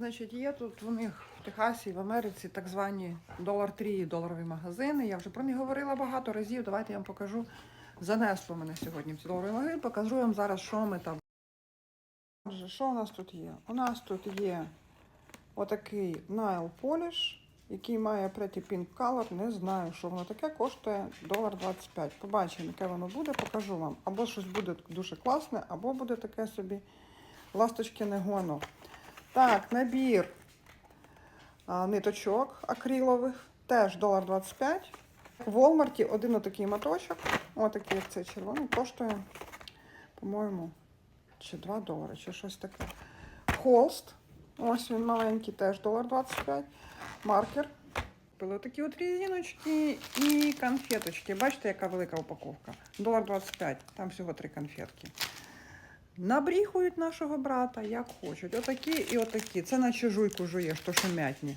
значить, є тут у них в Техасі, в Америці так звані долар 3 доларові магазини. Я вже про них говорила багато разів. Давайте я вам покажу. Занесло мене сьогодні в ці доларові магазини. Покажу вам зараз, що ми там. Отже, що у нас тут є? У нас тут є отакий Nile Polish, який має Pretty Pink Color. Не знаю, що воно таке, коштує долар 25. Побачимо, яке воно буде, покажу вам. Або щось буде дуже класне, або буде таке собі ласточкине гоно. Так, набір ниточок акрилових, теж долар 25. В Walmart один отакий моточок, отакий, як цей червоний, коштує, по-моєму, чи 2 долари, чи щось таке. Холст, ось він маленький, теж долар 25. Маркер. Були такі от різиночки і конфеточки. Бачите, яка велика упаковка? Долар 25, там всього три конфетки. Набріхують нашого брата, як хочуть. Отакі і отакі. Це наче жуйку жуєш, то що м'ятні.